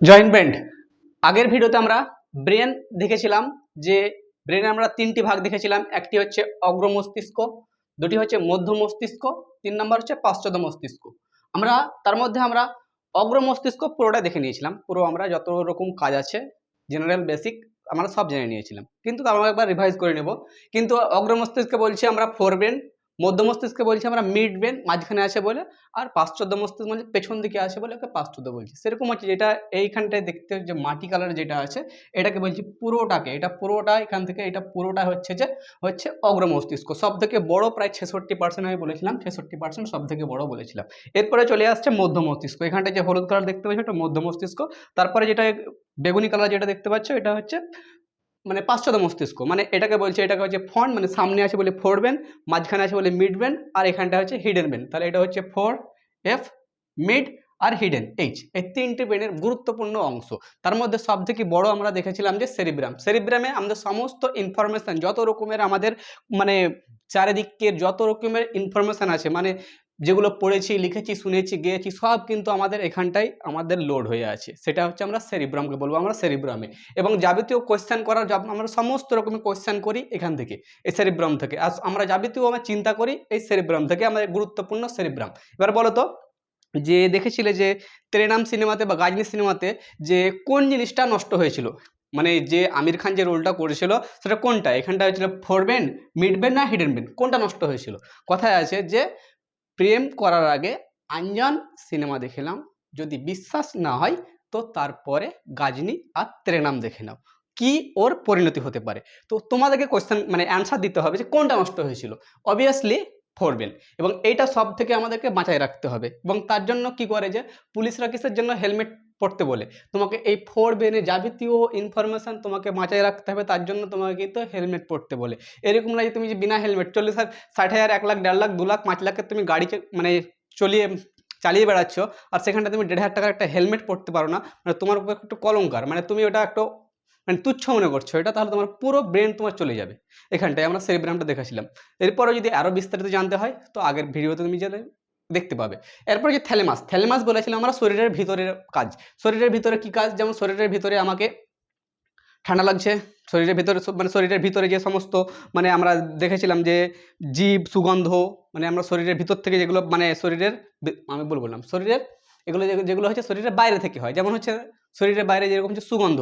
Joint Brent আগের ভিডিওতে আমরা ব্রেন দেখেছিলাম যে ব্রেনে আমরা তিনটি ভাগ দেখেছিলাম। একটি হচ্ছে অগ্র মস্তিষ্ক, দুটি হচ্ছে মধ্য মস্তিষ্ক, তিন নম্বর হচ্ছে পাশ্চাত্য মস্তিষ্ক। আমরা, তার মধ্যে আমরা অগ্র মস্তিষ্ক পুরোটা দেখে নিয়েছিলাম। পুরো আমরা যত রকম কাজ আছে জেনারেল বেসিক আমরা সব জেনে নিয়েছিলাম। কিন্তু তার আমরা একবার রিভাইজ করে নেব। কিন্তু অগ্র মস্তিষ্কে বলছি আমরা ফোর ব্রেন মধ্য মস্তিষ্কে বলছি আমরা মিড ব্রেন মাঝখানে আছে বলে, আর পাশ্চাত্য মস্তিষ্ক মানে পেছন দিকে আছে বলে ওকে পাশ্চাত্য বলছি। সেরকম হচ্ছে যেটা এইখানটায় দেখতে যে মাটি কালার যেটা আছে, এটাকে বলছি পুরোটাকে। এটা পুরোটা, এখান থেকে এটা পুরোটা হচ্ছে যে, হচ্ছে অগ্র মস্তিষ্ক। সব থেকে বড় প্রায় ছেষট্টি পার্সেন্ট আমি বলেছিলাম, ছেষট্টি পার্সেন্ট সব থেকে বড় বলেছিলাম। এরপরে চলে আসছে মধ্য মস্তিষ্ক। এখানটায় যে হলুদ কালার দেখতে পাচ্ছ, এটা মধ্য মস্তিষ্ক। তারপরে যেটা বেগুনি কালার যেটা দেখতে পাচ্ছ, এটা হচ্ছে মানে পাশ্চাত্য মস্তিষ্ক মানে এটাকে বলছে, এটাকে হচ্ছে ফ্রন্ট মানে সামনে আছে বলে ফোর মাঝখানে আছে বলে মিড আর এখানটা হচ্ছে হিডেন বেন তাহলে এটা হচ্ছে ফোর এফ মিড আর হিডেন এইচ এই তিনটি ব্রেনের গুরুত্বপূর্ণ অংশ। তার মধ্যে সব থেকে বড় আমরা দেখেছিলাম যে সেরিব্রাম সেরিব্রামে আমাদের সমস্ত ইনফরমেশান যত রকমের আমাদের মানে চারিদিকের যত রকমের ইনফরমেশান আছে মানে যেগুলো পড়েছি, লিখেছি, শুনেছি, গেয়েছি, সব কিন্তু আমাদের এখানটাই আমাদের লোড হয়ে আছে। সেটা হচ্ছে আমরা সেরিব্রামকে বলব, আমরা সেরিব্রামে এবং যাবতীয় কোয়েশ্চেন করার আমরা সমস্ত রকমের কোয়েশ্চেন করি এখান থেকে, এই সেরিব্রাম থেকে। আর আমরা যাবতীয় আমরা চিন্তা করি এই সেরিব্রাম থেকে, আমাদের গুরুত্বপূর্ণ সেরিব্রাম এবার বলো তো, যে দেখেছিলে যে তেরেনাম সিনেমাতে বা গাজনি সিনেমাতে যে কোন জিনিসটা নষ্ট হয়েছিল? মানে যে আমির খান যে রোলটা করেছিল, সেটা কোনটা? এখানটা হয়েছিল ফোরবেন মিডবেন না হিডেন বেন কোনটা নষ্ট হয়েছিল? কথায় আছে যে প্রেম করার আগে আঞ্জান সিনেমা দেখেলাম। যদি বিশ্বাস না হয়, তো তারপরে গাজনি আর ত্রেনাম দেখে নাও। কি ওর পরিণতি হতে পারে? তো তোমাদেরকে কোয়েশ্চেন মানে অ্যান্সার দিতে হবে যে কোনটা নষ্ট হয়েছিল? অবভিয়াসলি ফোরবেন এবং এইটা সব থেকে আমাদেরকে বাঁচায় রাখতে হবে। এবং তার জন্য কি করে যে পুলিশরা কিসের জন্য হেলমেট পড়তে বলে। তোমাকে এই ফোর বেনে যাবতীয় ইনফরমেশান তোমাকে বাঁচায় রাখতে হবে, তার জন্য তোমাকে কিন্তু হেলমেট পড়তে বলে। এরকম না যে তুমি যে বিনা হেলমেট চল্লিশ ষাট হাজার, এক লাখ, দেড় লাখ, দু লাখ, পাঁচ লাখের তুমি গাড়ি মানে চলিয়ে চালিয়ে বেড়াচ্ছ আর সেখানটা তুমি দেড় হাজার টাকার একটা হেলমেট পড়তে পারো না মানে তোমার উপর একটু কলঙ্কার। মানে তুমি ওটা একটু মানে তুচ্ছ মনে করছ, এটা তাহলে তোমার পুরো ব্রেন তোমার চলে যাবে। এখানটায় আমরা সেই সেরিব্রামটা দেখেছিলাম। এরপরে যদি আরও বিস্তারিত জানতে হয়, তো আগের ভিডিওতে তুমি যেতে দেখতে পাবে। এরপর যে থ্যালেমাস থ্যালেমাস বলেছিলাম আমরা শরীরের ভিতরের কাজ। শরীরের ভিতরে কি কাজ? যেমন শরীরের ভিতরে আমাকে ঠান্ডা লাগছে, শরীরের ভিতরে মানে শরীরের ভিতরে যে সমস্ত মানে আমরা দেখেছিলাম যে জীব, সুগন্ধ মানে আমরা শরীরের ভিতর থেকে যেগুলো মানে শরীরের আমি বল বললাম, শরীরের এগুলো যেগুলো হচ্ছে শরীরের বাইরে থেকে হয়। যেমন হচ্ছে শরীরের বাইরে যেরকম হচ্ছে সুগন্ধ।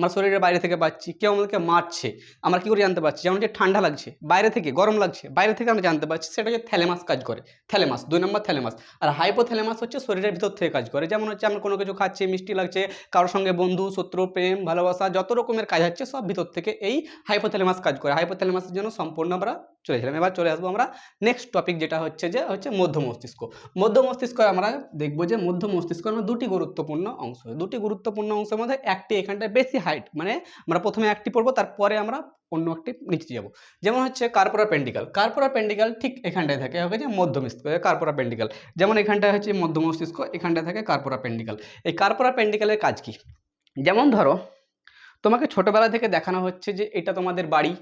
আমরা শরীরের বাইরে থেকে পাচ্ছি, কেউ আমাদেরকে মারছে, আমরা কী করে জানতে পারছি? যেমন হচ্ছে ঠান্ডা লাগছে, বাইরে থেকে গরম লাগছে, বাইরে থেকে আমরা জানতে পারছি, সেটা হচ্ছে থ্যালেমাস কাজ করে, থ্যালেমাস, দুই নম্বর থ্যালেমাস। আর হাইপোথ্যালেমাস হচ্ছে শরীরের ভিতর থেকে কাজ করে, যেমন হচ্ছে আমরা কোনো কিছু খাচ্ছি, মিষ্টি লাগছে, কারোর সঙ্গে বন্ধু, শত্রু, প্রেম, ভালোবাসা, যত রকমের কাজ হচ্ছে, সব ভিতর থেকে এই হাইপোথ্যালেমাস কাজ করে। হাইপোথ্যালেমাসের জন্য সম্পূর্ণ আমরা চলেছিলাম এবার চলে আসব আমরা নেক্সট টপিক যেটা হচ্ছে যে, হচ্ছে মধ্য মস্তিষ্ক। মধ্য মস্তিষ্ক আমরা দেখব যে, মধ্য মস্তিষ্ক দুটি গুরুত্বপূর্ণ অংশ। দুটি গুরুত্বপূর্ণ অংশের মধ্যে একটি এখানটায় বেশি হাইট মানে আমরা প্রথমে একটি পড়ব, তারপরে আমরা অন্য একটি নিচে যাব। যেমন হচ্ছে কার্পোরা পেন্ডিকাল কার্পোরা পেন্ডিকাল ঠিক এখানটায় থাকে হবে যে মধ্য মস্তিষ্ক কার্পোরা পেন্ডিকাল যেমন এখানটায় হচ্ছে মধ্য মস্তিষ্ক এখানটায় থাকে কার্পোরা পেন্ডিকাল এই কার্পোরা পেন্ডিকালের কাজ কি? যেমন ধরো, তোমাকে ছোটবেলা থেকে দেখানো হচ্ছে যে এটা তোমাদের বাড়ি,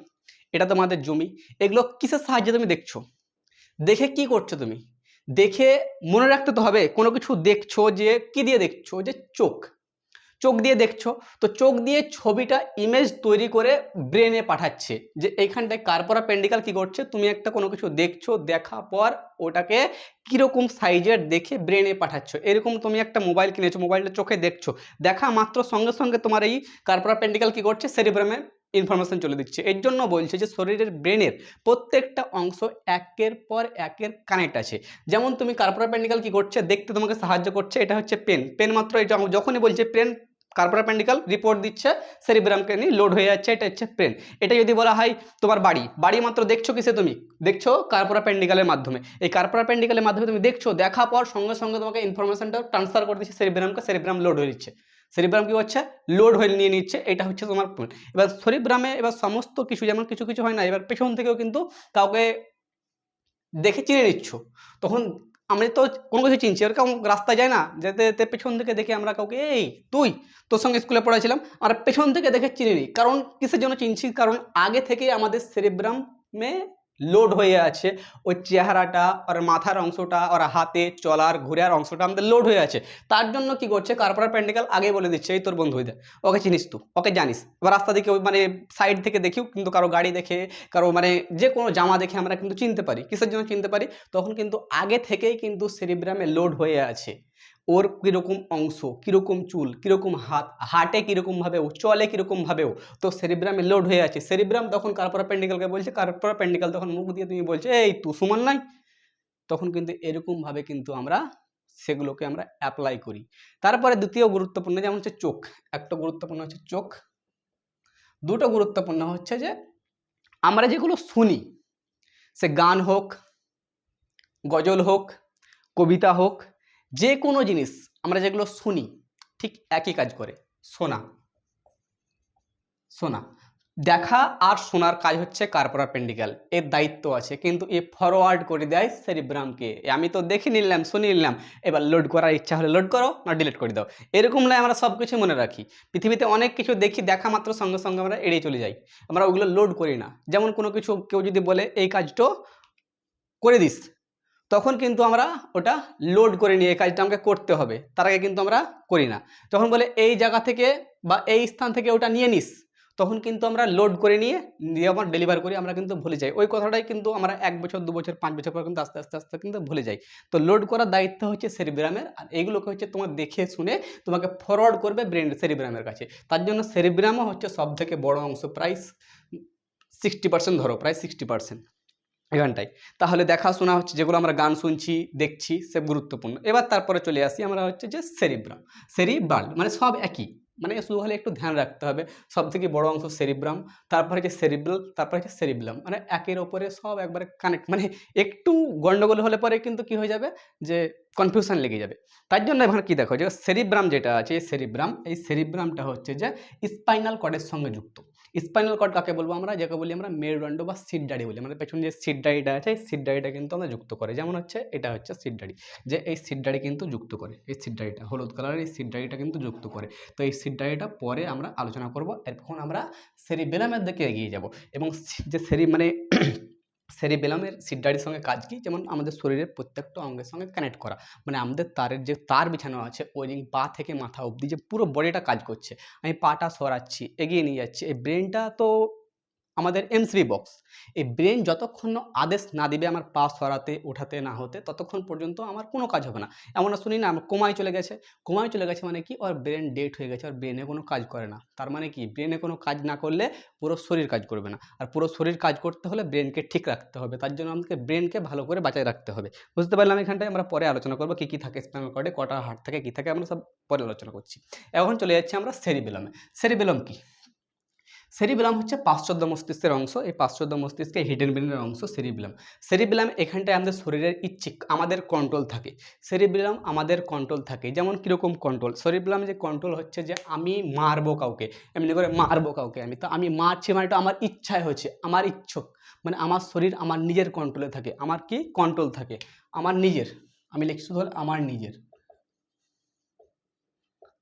এটা তোমাদের জমি, এগুলো কিসের সাহায্যে তুমি দেখছ? দেখে কি করছ তুমি? দেখে মনে রাখতে তো হবে, কোনো কিছু দেখছ যে, কি দিয়ে দেখছ? যে চোখ। চোখ দিয়ে দেখছ। তো চোখ দিয়ে ছবিটা ইমেজ তৈরি করে ব্রেনে পাঠাচ্ছে যে এইখানটায় কার্পোরা পেন্ডিকাল কি করছে, তুমি একটা কোনো কিছু দেখছ দেখা পর ওটাকে কীরকম সাইজের দেখে ব্রেনে পাঠাচ্ছ। এরকম তুমি একটা মোবাইল কিনেছো মোবাইলটা চোখে দেখছ। দেখা মাত্র সঙ্গে সঙ্গে তোমার এই কার্পোরা পেন্ডিকাল কি করছে সেরিব্রামে ইনফরমেশন চলে দিচ্ছে। এর জন্য বলছে যে শরীরের ব্রেনের প্রত্যেকটা অংশ একের পর একের কানেক্ট আছে। যেমন তুমি কার্পোরা পেন্ডিকাল কী করছে, দেখতে তোমাকে সাহায্য করছে, এটা হচ্ছে পেন পেন মাত্র যখনই বলছে পেন কার্পোরা পেন্ডিকাল রিপোর্ট দিচ্ছে সেরিব্রামকে নিয়ে লোড হয়ে যাচ্ছে, এটা হচ্ছে পেন এটা যদি বলা হয় তোমার বাড়ি বাড়ি মাত্র দেখছ কিসে তুমি? দেখছ কার্পোরা পেন্ডিকালের মাধ্যমে। এই কার্পোরা পেন্ডিকালের মাধ্যমে তুমি দেখছ দেখা পর সঙ্গে সঙ্গে তোমাকে ইনফরমেশনটা ট্রান্সফার করে দিচ্ছে সেরিব্রামকে সেরিব্রাম লোড হয়ে দিচ্ছে। সেরিব্রাম কি হচ্ছে? লোড হয়ে নিয়ে নিচ্ছে, এটা হচ্ছে তোমার point। এবার সেরিব্রামে এবার সমস্ত কিছু যেমন কিছু কিছু হয় না, এবার পেছন থেকেও কিন্তু কাউকে দেখে চিনে নিচ্ছ। তখন আমি তো কোনো কিছু চিনছি ওর কেমন রাস্তায় যায় না যেতে যেতে পেছন থেকে দেখে আমরা কাউকে, এই, তুই, তোর সঙ্গে স্কুলে পড়াছিলাম আর পেছন থেকে দেখে চিনি নি। কারণ কিসের জন্য চিনছি? কারণ আগে থেকে আমাদের সেরিব্রামে লোড হয়ে আছে। ওই চেহারাটা ওর মাথার অংশটা ওর হাতে চলার ঘুরার অংশটা আমাদের লোড হয়ে আছে। তার জন্য কি করছে? কার্পোরাল প্যান্ডিকাল আগে বলে দিচ্ছে, এই তোর বন্ধু হয়ে দেয় ওকে চিনিস তুই ওকে জানিস। এবার রাস্তা দিকে মানে সাইড থেকে দেখিও কিন্তু কারও গাড়ি দেখে, কারও মানে যে কোনো জামা দেখে আমরা কিন্তু চিনতে পারি, কিসের জন্য চিনতে পারি? তখন কিন্তু আগে থেকেই কিন্তু সেরিব্রামে লোড হয়ে আছে। ওর কীরকম অংশ, কীরকম চুল, কীরকম হাত, হাটে কীরকমভাবেও, চলে কীরকমভাবেও, তো সেরিব্রামে লোড হয়ে আছে। সেরিব্রাম তখন কার্পোরা পেন্ডিকালকে বলছে, কার্পোরা পেন্ডিকাল তখন মুখ দিয়ে তুমি বলছে, এই তু সুমন নাই তখন কিন্তু এরকমভাবে কিন্তু আমরা সেগুলোকে আমরা অ্যাপ্লাই করি। তারপরে দ্বিতীয় গুরুত্বপূর্ণ যেমন হচ্ছে চোখ, একটা গুরুত্বপূর্ণ হচ্ছে চোখ। দুটো গুরুত্বপূর্ণ হচ্ছে যে, আমরা যেগুলো শুনি, সে গান হোক, গজল হোক, কবিতা হোক যে কোনো জিনিস আমরা যেগুলো শুনি, ঠিক একই কাজ করে। শোনা শোনা দেখা আর শোনার কাজ হচ্ছে কার্পোরা পেন্ডিকাল এর দায়িত্ব আছে, কিন্তু এ ফরওয়ার্ড করে দেয় সেরিব্রামকে আমি তো দেখে নিলাম, শুনে নিলাম, এবার লোড করার ইচ্ছা হলে লোড করো, না ডিলিট করে দাও। এরকম নয়, আমরা সব কিছু মনে রাখি। পৃথিবীতে অনেক কিছু দেখি, দেখা মাত্র সঙ্গে সঙ্গে আমরা এড়িয়ে চলে যাই। আমরা ওগুলো লোড করি না। যেমন কোনো কিছু কেউ যদি বলে, এই কাজটা করে দিস। তখন কিন্তু আমরা ওটা লোড করে নিয়ে এই কাজটা আমাকে করতে হবে। তার আগে কিন্তু আমরা করি না। যখন বলে এই জায়গা থেকে বা এই স্থান থেকে ওটা নিয়ে নিস। তখন কিন্তু আমরা লোড করে নিয়ে দিয়ে আমার ডেলিভার করি, আমরা কিন্তু ভুলে যাই। ওই কথাটাই কিন্তু আমরা এক বছর, দু বছর, পাঁচ বছর পর কিন্তু আস্তে আস্তে আস্তে কিন্তু ভুলে যাই। তো লোড করার দায়িত্ব হচ্ছে সেরিব্রামের আর এইগুলোকে হচ্ছে তোমার দেখে শুনে তোমাকে ফরওয়ার্ড করবে ব্রেন সেরিব্রামের কাছে। তার জন্য সেরিব্রামও হচ্ছে সব থেকে বড় অংশ, প্রায় সিক্সটি পার্সেন্ট ধরো, প্রায় সিক্সটি পার্সেন্ট এখানটাই তাহলে দেখাশোনা হচ্ছে যেগুলো আমরা গান শুনছি, দেখছি, সে গুরুত্বপূর্ণ। এবার তারপরে চলে আসি আমরা হচ্ছে যে সেরিব্রাম। সেরিব্রাল মানে সব একই। মানে শুধু হলে একটু ধ্যান রাখতে হবে। সব থেকে বড় অংশ সেরিব্রাম, তারপরে হচ্ছে সেরিব্রাল, তারপরে হচ্ছে সেরিব্রাম। মানে একের ওপরে সব একবারে কানেক্ট মানে একটু গন্ডগোল হলে পরে কিন্তু কি হয়ে যাবে? যে কনফিউশন লেগে যাবে। তার জন্য এখানে কি দেখো যে সেরিব্রাম যেটা আছে, সেরিব্রাম, এই সেরিব্রামটা হচ্ছে যে স্পাইনাল কর্ডের সঙ্গে যুক্ত। স্পাইনাল কর্ড কাকে বলব আমরা? যাকে বলি আমরা মেরুদণ্ড বা সিট ডাড়ি বলি। আমাদের পেছনে যে সিট ডাড়িটা আছে, এই সিট ডাড়িটা কিন্তু আমরা যুক্ত করে। যেমন হচ্ছে, এটা হচ্ছে সিট ডাড়ি যে এই সিট ডাড়ি কিন্তু যুক্ত করে। এই সিট ডাড়িটা হলুদ কালারের এই সিট ডাড়িটা কিন্তু যুক্ত করে। তো এই সিট ডাড়িটা পরে আমরা আলোচনা করব। এখন আমরা সেরিবেলামের দিকে এগিয়ে যাব। এবং যে সেরি মানে সেরিবেলামের সিডারির সঙ্গে কাজ কি? যেমন আমাদের শরীরের প্রত্যেকটা অঙ্গের সঙ্গে কানেক্ট করা। মানে আমাদের তারের যে তার বিছানো আছে, ওই পা থেকে মাথা অবধি যে পুরো বডিটা কাজ করছে। আমি পাটা সরাচ্ছি, এগিয়ে নিয়ে যাচ্ছি। এই ব্রেনটা তো আমাদের এমসিবি বক্স এই ব্রেন যতক্ষণ আদেশ না দিবে আমার পা সরাতে, ওঠাতে না হতে, ততক্ষণ পর্যন্ত আমার কোনো কাজ হবে না। এমন শুনি না, আমার কোমায় চলে গেছে। কোমায় চলে গেছে মানে কি? ওর ব্রেন ডেট হয়ে গেছে আর ব্রেনে কোনো কাজ করে না। তার মানে কি? ব্রেনে কোনো কাজ না করলে পুরো শরীর কাজ করবে না। আর পুরো শরীর কাজ করতে হলে ব্রেনকে ঠিক রাখতে হবে। তার জন্য আমাকে ব্রেনকে ভালো করে বাঁচায় রাখতে হবে। বুঝতে পারলাম এখানটায়? আমরা পরে আলোচনা করব কী কী থাকে স্পাইনাল কর্ডে কটা হার্ট থাকে, কী থাকে আমরা সব পরে আলোচনা করছি। এখন চলে যাচ্ছি আমরা সেরিবেলামে সেরিবেলাম কি? সেরিবেলাম হচ্ছে পাশ্চাত্য মস্তিষ্কের অংশ। এই পাশ্চাত্য মস্তিষ্কের হিডেন ব্রেনের অংশ সেরিবেলাম সেরিবেলাম এখানটায় আমাদের শরীরের ইচ্ছিক, আমাদের কন্ট্রোল থাকে। সেরিবেলাম আমাদের কন্ট্রোল থাকে। যেমন কীরকম কন্ট্রোল সেরিবেলাম যে কন্ট্রোল হচ্ছে যে আমি মারবো কাউকে। এমনি করে মারবো কাউকে আমি। তো আমি মারছি মানে আমার ইচ্ছায় হচ্ছে, আমার ইচ্ছুক। মানে আমার শরীর আমার নিজের কন্ট্রোলে থাকে। আমার কি? কন্ট্রোল থাকে। আমার নিজের। আমি লিখছি হল আমার নিজের।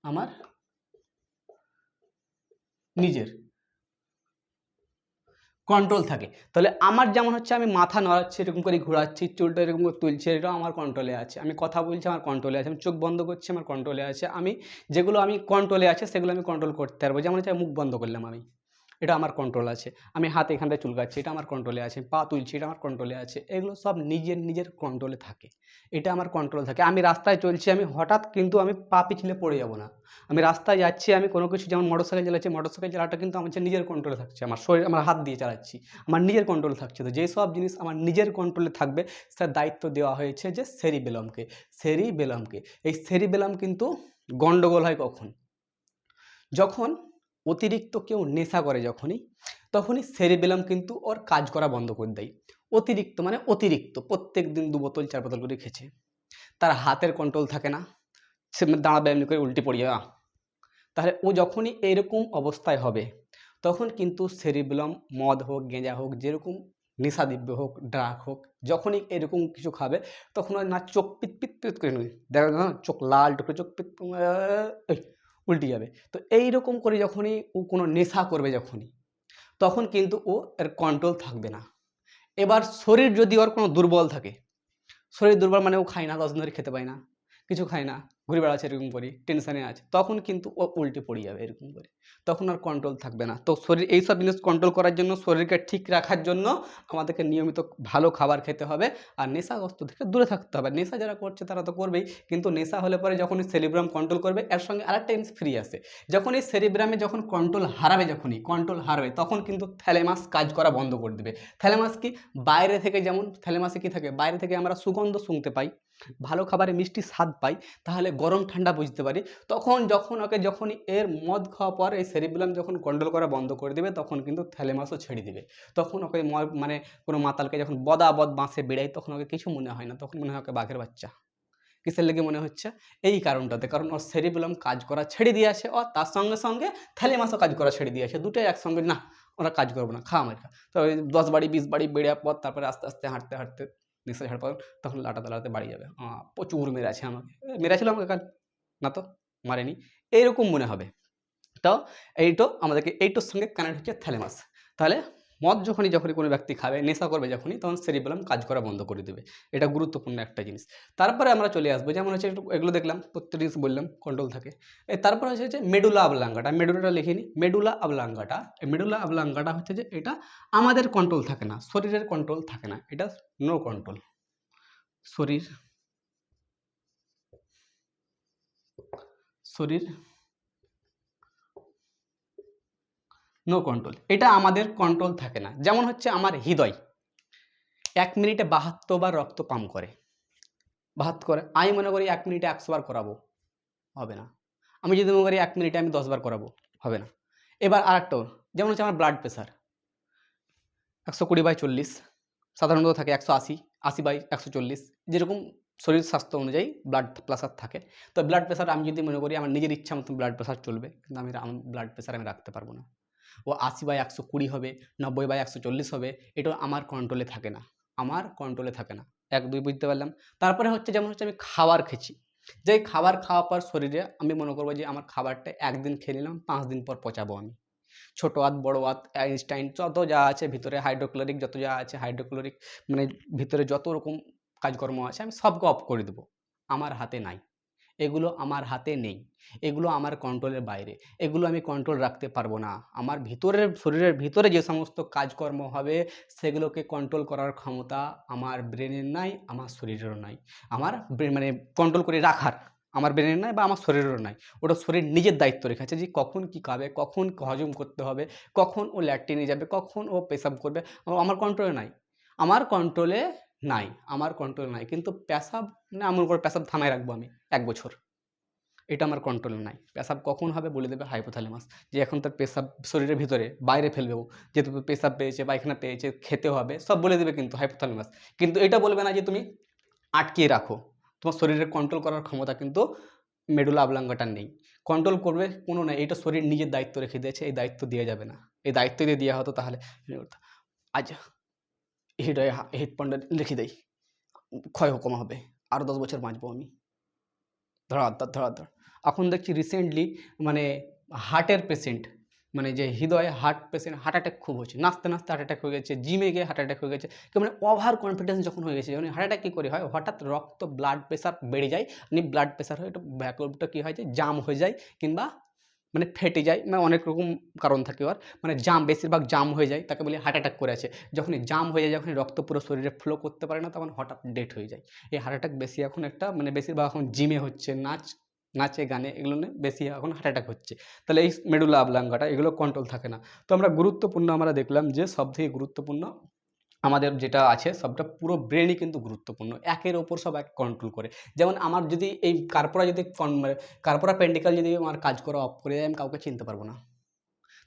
আমার নিজের। কন্ট্রোল থাকে। তাহলে আমার যেমন হচ্ছে আমি মাথা নড়াচ্ছি, এরকম করে ঘোরাচ্ছি, চুলটা এরকম করে তুলছি, এটাও আমার কন্ট্রোলে আছে। আমি কথা বলছি, আমার কন্ট্রোলে আছে। আমি চোখ বন্ধ করছি, আমার কন্ট্রোলে আছে। আমি যেগুলো আমি কন্ট্রোলে আছে, সেগুলো আমি কন্ট্রোল করতে পারব। যেমন হচ্ছে মুখ বন্ধ করলাম আমি। এটা আমার কন্ট্রোল আছে। আমি হাত এখানটায় চুলকাচ্ছি, এটা আমার কন্ট্রোলে আছে। পা তুলছি, এটা আমার কন্ট্রোলে আছে। এগুলো সব নিজের নিজের কন্ট্রোলে থাকে। এটা আমার কন্ট্রোল থাকে। আমি রাস্তায় চলছি, আমি হঠাৎ কিন্তু আমি পা পিছলে পড়ে যাব না। আমি রাস্তায় যাচ্ছি, আমি কোনো কিছু যেমন মোটর সাইকেল চালাচ্ছি মোটর সাইকেল চালাটা কিন্তু আমার নিজের কন্ট্রোলে থাকছে। আমার শরীর, আমার হাত দিয়ে চালাচ্ছি। আমার নিজের কন্ট্রোলে থাকছে। তো যেই সব জিনিস আমার নিজের কন্ট্রোলে থাকবে, তার দায়িত্ব দেওয়া হয়েছে যে সেরিবেলমকে সেরিবেলমকে এই সেরি বেলম কিন্তু গন্ডগোল হয় কখন? যখন অতিরিক্ত কেউ নেশা করে যখনই, তখনই সেরিবেলাম কিন্তু ওর কাজ করা বন্ধ করে দেয়। অতিরিক্ত মানে অতিরিক্ত, প্রত্যেক দিন দু বোতল, চার বোতল করে খেছে তার হাতের কন্ট্রোল থাকে না, সে দাঁড়াবে এমনি করে উল্টে পড়িয়ে। তাহলে ও যখনই এরকম অবস্থায় হবে, তখন কিন্তু সেরিবেলাম মদ হোক, গেঁজা হোক, যেরকম নেশাদ্রব্য হোক ড্রাগ হোক, যখনই এরকম কিছু খাবে, তখন না চোখ পিত পিত পিত করে নেবে দেখা চোখ লাল টুকরে, চোখ পিত উল্টে যাবে। তো এই রকম করে যখনই ও কোনো নেশা করবে যখনই, তখন কিন্তু ও এর কন্ট্রোল থাকবে না। এবার শরীর যদি ওর কোনো দুর্বল থাকে, শরীর দুর্বল মানে ও খায় না দশ দিন ধরে খেতে পায় না। কিছু খায় না, ঘুরে বেড়াচ্ছে এরকম করি টেনশানে আছে। তখন কিন্তু ও উল্টে পড়ে যাবে এরকম করে। তখন আর কন্ট্রোল থাকবে না। তো শরীর এইসব জিনিস কন্ট্রোল করার জন্য, শরীরকে ঠিক রাখার জন্য আমাদেরকে নিয়মিত ভালো খাবার খেতে হবে। আর নেশাগ্রস্ত থেকে দূরে থাকতে হবে। নেশা যারা করছে তারা তো করবেই। কিন্তু নেশা হলে পরে যখন সেরিব্রাম কন্ট্রোল করবে, এর সঙ্গে আরেকটা জিনিস ফ্রি আসে যখন এই সেরিব্রামে যখন কন্ট্রোল হারাবে যখনই কন্ট্রোল হারাবে, তখন কিন্তু থ্যালেমাস কাজ করা বন্ধ করে দেবে। থ্যালেমাস কি? বাইরে থেকে যেমন থ্যালেমাসে কি থাকে? বাইরে থেকে আমরা সুগন্ধ শুনতে পাই। ভালো খাবারে মিষ্টি স্বাদ পাই, তাহলে গরম ঠান্ডা বুঝতে পারি। তখন যখন ওকে যখন এর মদ খাওয়ার পর এই সেরিব্রাম যখন কন্ট্রোল করা বন্ধ করে দেবে, তখন কিন্তু থ্যালেমাসও ছেড়ে দিবে। তখন ওকে মানে কোনো মাতালকে যখন বদা বদ বাঁশে বেড়ায় তখন ওকে কিছু মনে হয় না। তখন মনে হয় ওকে বাঘের বাচ্চা। কিসের লেগে মনে হচ্ছে? এই কারণটাতে। কারণ ওর সেরিব্রাম কাজ করা ছেড়ে দিয়ে আসে, ও তার সঙ্গে সঙ্গে থ্যালেমাসও কাজ করা ছেড়ে দিয়ে আসে। দুটোই একসঙ্গে, না, ওরা কাজ করব না, খা আমার খা। তো দশ বাড়ি, বিশ বাড়ি বেড়ার পর তারপরে আস্তে আস্তে হাঁটতে হাঁটতে নেশা ছাড়ার পর তখন লাটাতে দালাতে বাড়ি যাবে। প্রচুর মেরেছে আমাকে। মেরেছিল আমাকে কাল। না তো, মারেনি। এইরকম মনে হবে। তো এইটো আমাদেরকে, এইটোর সঙ্গে কানেক্ট হচ্ছে থ্যালেমাস তাহলে মদ যখনই যখনই কোনো ব্যক্তি খাবে, নেশা করবে যখনই, তখন সেরিবেলাম কাজ করা বন্ধ করে দেবে। এটা গুরুত্বপূর্ণ একটা জিনিস। তারপরে আমরা চলে আসব, যেমন হচ্ছে এগুলো দেখলাম প্রত্যেকটা জিনিস বললাম কন্ট্রোল থাকে। তারপরে হচ্ছে যে মেডুলা আবলাঙ্গাটা মেডুলাটা লিখে নিই। মেডুলা আবলাঙ্গাটা মেডুলা আবলাঙ্গাটা হচ্ছে যে এটা আমাদের কন্ট্রোল থাকে না, শরীরের কন্ট্রোল থাকে না, এটা নো কন্ট্রোল শরীর শরীর নো কন্ট্রোল এটা আমাদের কন্ট্রোল থাকে না। যেমন হচ্ছে আমার হৃদয়। এক মিনিটে বাহাত্তর বার রক্ত পাম্প করে। বাহাত্তর করে। আমি মনে করি এক মিনিটে একশো বার করাবো। হবে না। আমি যদি মনে করি এক মিনিটে আমি দশ বার করাবো, হবে না। এবার আরেকটা যেমন হচ্ছে আমার ব্লাড প্রেশার একশো কুড়ি বাই চল্লিশ। সাধারণত থাকে একশো আশি আশি বাই একশো চল্লিশ। যেরকম শরীর স্বাস্থ্য অনুযায়ী ব্লাড প্রেশার থাকে। তো ব্লাড প্রেশার আমি যদি মনে করি আমার নিজের ইচ্ছা মতো ব্লাড প্রেশার চলবে, কিন্তু আমি ব্লাড প্রেশার আমি রাখতে পারব না। ও আশি বাই একশো কুড়ি হবে, নব্বই বাই একশো চল্লিশ হবে এটা আমার কন্ট্রোলে থাকে না। আমার কন্ট্রোলে থাকে না। এক, দুই বুঝতে পারলাম? তারপরে হচ্ছে যেমন হচ্ছে আমি খাবার খেছি যে খাবার খাওয়ার পর শরীরে আমি মনে করব যে আমার খাবারটা একদিন খেয়ে নিলাম, পাঁচ দিন পর পচাবো আমি। ছোটো হাত, বড়ো হাত, আইনস্টাইন, যত যা আছে ভিতরে হাইড্রোক্লোরিক যত যা আছে হাইড্রোক্লোরিক মানে ভিতরে যত রকম কাজকর্ম আছে আমি সবকে অফ করে দেবো। আমার হাতে নাই। এগুলো আমার হাতে নেই। এগুলো আমার কন্ট্রোলের বাইরে। এগুলো আমি কন্ট্রোল রাখতে পারব না। আমার ভিতরের, শরীরের ভিতরে যে সমস্ত কাজকর্ম হবে, সেগুলোকে কন্ট্রোল করার ক্ষমতা আমার ব্রেনের নাই, আমার শরীরেরও নাই। আমার মানে কন্ট্রোল করে রাখার আমার ব্রেনের নাই বা আমার শরীরেরও নাই। ওটা শরীর নিজের দায়িত্ব রেখেছে যে কখন কি খাবে, কখন হজম করতে হবে, কখন ও ল্যাট্রিনে যাবে, কখন ও পেশাব করবে। আমার কন্ট্রোলে নাই। আমার কন্ট্রোলে নাই। আমার কন্ট্রোলে নাই। কিন্তু পেশাব না এমন করে পেশাব থামায় রাখব আমি, এক বছর। এটা আমার কন্ট্রোল নাই। পেশাব কখন হবে বলে দেবে হাইপোথ্যালামাস যে এখন তার পেশাব শরীরের ভিতরে বাইরে ফেলবেও যেহেতু পেশাব পেয়েছে, পায়খানা পেয়েছে খেতে হবে, সব বলে দেবে কিন্তু হাইপোথ্যালামাস কিন্তু এটা বলবে না যে তুমি আটকিয়ে রাখো। তোমার শরীরের কন্ট্রোল করার ক্ষমতা কিন্তু মেডুলা আবলাঙ্গাটার নেই। কন্ট্রোল করবে কোনো নাই এটা শরীর নিজের দায়িত্ব রেখে দিয়েছে, এই দায়িত্ব দেওয়া যাবে না। এই দায়িত্ব দিয়ে দেওয়া হতো তাহলে আজ হৃদয়ে হৃদপণ্ডে লিখে দেয় ক্ষয় কম হবে। আরও দশ বছর বাঁচবো আমি। ধরাধর ধরাধর এখন দেখছি রিসেন্টলি মানে হার্টের পেশেন্ট মানে যে হৃদয়ে হার্ট পেশেন্ট হার্ট অ্যাটাক খুব হচ্ছে। নাচতে নাচতে হার্ট অ্যাটাক হয়ে গেছে জিমে গিয়ে হার্ট অ্যাটাক হয়ে গেছে। মানে ওভার কনফিডেন্স যখন হয়ে গেছে, যখন হার্ট অ্যাটাক কী করে হয়? হঠাৎ রক্ত ব্লাড প্রেশার বেড়ে যায় মানে ব্লাড প্রেশার হয়ে, একটু ব্যাকলটা কী হয় যে জাম হয়ে যায়, কিংবা মানে ফেটে যায় মানে অনেক রকম কারণ থাকে ওর। মানে জাম, বেশিরভাগ জাম হয়ে যায়, তাকে বলি হার্ট অ্যাটাক করে আছে। যখনই জাম হয়ে যায় যখন রক্ত পুরো শরীরে ফ্লো করতে পারে না, তখন হঠাৎ ডেট হয়ে যায়। এই হার্ট অ্যাটাক বেশি এখন একটা মানে বেশিরভাগ এখন জিমে হচ্ছে, নাচ, নাচে, গানে, এগুলো নিয়ে বেশি এখন হার্ট অ্যাটাক হচ্ছে। তাহলে এই মেডুলা আবলাঙ্গাটা এগুলো কন্ট্রোল থাকে না। তো আমরা গুরুত্বপূর্ণ আমরা দেখলাম যে সব থেকে গুরুত্বপূর্ণ আমাদের যেটা আছে, সবটা পুরো ব্রেনই কিন্তু গুরুত্বপূর্ণ। একের ওপর সব এক কন্ট্রোল করে। যেমন আমার যদি এই কার্পোরা যদি মানে কার্পোরা পেন্ডিকাল যদি আমার কাজ করা অফ করে আমি কাউকে চিনতে পারব না।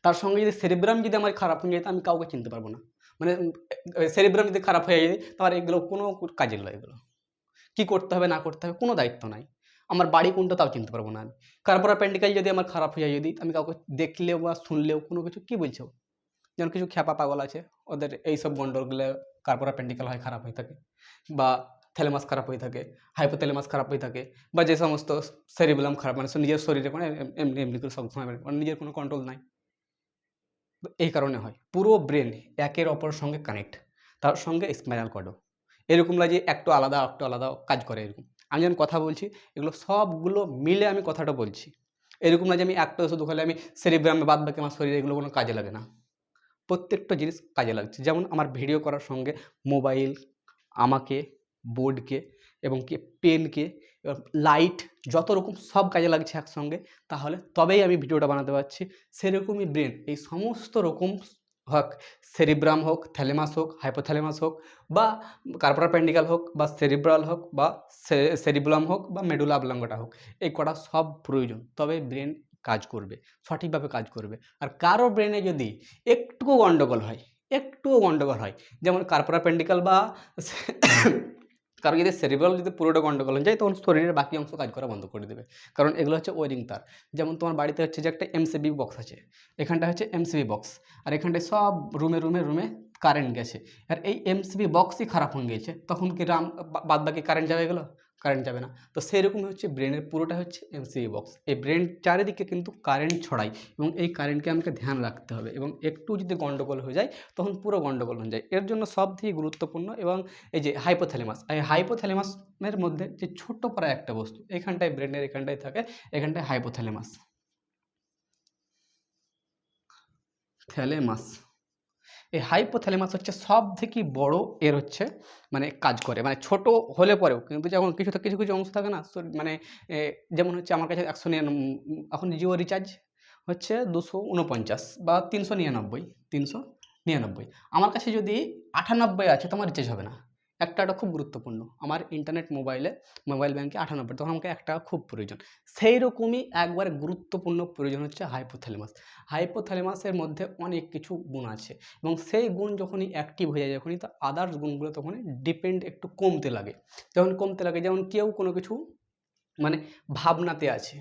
তার সঙ্গে যদি সেরিব্রাম যদি আমার খারাপ হয়ে যায় আমি কাউকে চিনতে পারব না। মানে সেরিব্রাম যদি খারাপ হয়ে যায় তাহলে এগুলো কোনো কাজের নয় এগুলো কী করতে হবে, না করতে হবে, কোনো দায়িত্ব নাই। আমার বাড়ি কোনটা তাও চিনতে পারব না আমি। কার্পোরা পেন্ডিকাল যদি আমার খারাপ হয়ে যায়, যদি আমি কাউকে দেখলেও বা শুনলেও কোনো কিছু, কী বলছো যেমন কিছু খ্যাপা পাগল আছে, ওদের এইসব গন্ডলগুলো কার্পোরা পেন্ডিকাল হয় খারাপ হয়ে থাকে বা থ্যালেমাস খারাপ হয়ে থাকে হাইপোথ্যালেমাস খারাপ হয়ে থাকে বা যে সমস্ত সেরিবেলাম খারাপ মানে নিজের শরীরে মানে এমনি এমনি করে সবসময় মানে নিজের কোনো কন্ট্রোল নাই। এই কারণে হয়। পুরো ব্রেন একের অপরের সঙ্গে কানেক্ট তার সঙ্গে স্পাইনাল কর্ডও এরকম যে একটু আলাদা একটু আলাদা কাজ করে এরকম। আমি যখন কথা বলছি, এগুলো সবগুলো মিলে আমি কথাটা বলছি। এরকম না যে আমি একটা শুধু খালি আমি সেরিব্রামে বাদ বাকি আমার শরীরে এগুলো কোনো কাজে লাগে না। প্রত্যেকটা জিনিস কাজে লাগছে। যেমন আমার ভিডিও করার সঙ্গে মোবাইল আমাকে বোর্ডকে এবং কি পেনকে লাইট যত রকম সব কাজে লাগছে একসঙ্গে, তাহলে তবেই আমি ভিডিওটা বানাতে পারছি। সেরকমই ব্রেন এই সমস্ত রকম হোক সেরিব্রাম হোক থ্যালেমাস হোক হাইপোথ্যালেমাস হোক, বা কার্পোরা পেন্ডিকাল হোক, বা সেরিব্রাল হোক, বা সেরিব্রাম হোক, বা মেডুলা অবলাঙ্গটা হোক, এই কটা সব প্রয়োজন। তবে ব্রেন কাজ করবে, সঠিকভাবে কাজ করবে। আর কারও ব্রেনে যদি একটুও গণ্ডগোল হয় একটুও গণ্ডগোল হয়, যেমন কার্পোরা বা কারও যদি সেরিব্রাল যদি পুরোটা গণ্ডগোল হয়ে যায়, তখন শরীরের বাকি অংশ কাজ করা বন্ধ করে দেবে। কারণ এগুলো হচ্ছে ওয়ারিং তার। যেমন তোমার বাড়িতে হচ্ছে যে একটা এমসিবি বক্স আছে, এখানটা হচ্ছে এমসিবি বক্স আর এখানটায় সব রুমে রুমে রুমে কারেন্ট গেছে। আর এই এমসিবি বক্সই খারাপ হয়ে গিয়েছে, তখন কি রাম বাদ বাকি কারেন্ট যাবে এগুলো? কারেন্ট যাবে না। তো সেরকমই হচ্ছে ব্রেনের পুরোটা হচ্ছে এমসিবি বক্স এই ব্রেন চারিদিকে কিন্তু কারেন্ট ছড়ায় এবং এই কারেন্টকে আমাকে ধ্যান রাখতে হবে এবং একটু যদি গণ্ডগোল হয়ে যায়, তখন পুরো গণ্ডগোল হয়ে যায়। এর জন্য সব থেকে গুরুত্বপূর্ণ এবং এই যে হাইপোথ্যালেমাস এই হাইপোথ্যালেমাসের মধ্যে যে ছোট্ট পারা একটা বস্তু, এখানটায় ব্রেনের এখানটায় থাকে, এখানটায় হাইপোথ্যালেমাস থ্যালেমাস এই হাইপোথ্যালামাস হচ্ছে সব থেকে বড় এর হচ্ছে মানে কাজ করে। মানে ছোট হলে পরেও, কিন্তু যেমন কিছু কিছু কিছু অংশ থাকে না মানে যেমন হচ্ছে আমার কাছে একশো নিরানব্বই এখন জিও রিচার্জ হচ্ছে দুশো উনপঞ্চাশ বা তিনশো নিরানব্বই তিনশো নিরানব্বই। আমার কাছে যদি আটানব্বই আছে তোমার রিচার্জ হবে না। এক টাকাটা খুব গুরুত্বপূর্ণ। আমার ইন্টারনেট মোবাইলে মোবাইল ব্যাংকে আটানব্বই, তখন আমাকে এক টাকা খুব প্রয়োজন। সেই রকমই একবারে গুরুত্বপূর্ণ প্রয়োজন হচ্ছে হাইপোথ্যালেমাস হাইপোথ্যালেমাসের মধ্যে অনেক কিছু গুণ আছে এবং সেই গুণ যখনই অ্যাক্টিভ হয়ে যায়, যখনই তো আদার্স গুণগুলো তখনই ডিপেন্ড একটু কমতে লাগে। যখন কমতে লাগে যেমন কেউ কোনো কিছু মানে ভাবনাতে আছে,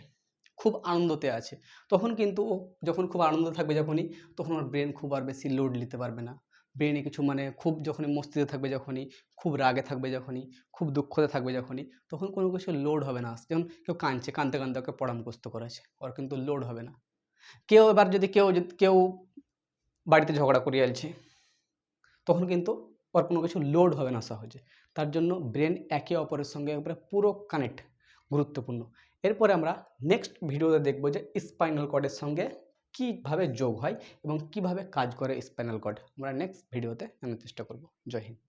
খুব আনন্দতে আছে, তখন কিন্তু ও যখন খুব আনন্দ থাকবে যখনই, তখন ওর ব্রেন খুব আর বেশি লোড নিতে পারবে না। ব্রেনে কিছু মানে খুব যখনই মস্তিষ্কে থাকবে যখনই, খুব রাগে থাকবে যখনই, খুব দুঃখতে থাকবে যখনই, তখন কোনো কিছু লোড হবে না। যেমন কেউ কাঁদছে, কাঁদতে কাঁদতে ওকে মুখস্থ করেছে, ওর কিন্তু লোড হবে না। কেউ এবার যদি কেউ কেউ বাড়িতে ঝগড়া করে আলছে তখন কিন্তু ওর কোনো কিছু লোড হবে না সহজে। তার জন্য ব্রেন একে অপরের সঙ্গে একবারে পুরো কানেক্ট গুরুত্বপূর্ণ। এরপরে আমরা নেক্সট ভিডিওতে দেখব যে স্পাইনাল কর্ডের সঙ্গে কীভাবে যোগ হয় এবং কীভাবে কাজ করে স্পাইনাল কর্ড? আমরা নেক্সট ভিডিওতে জানার চেষ্টা করব। জয় হিন্দ।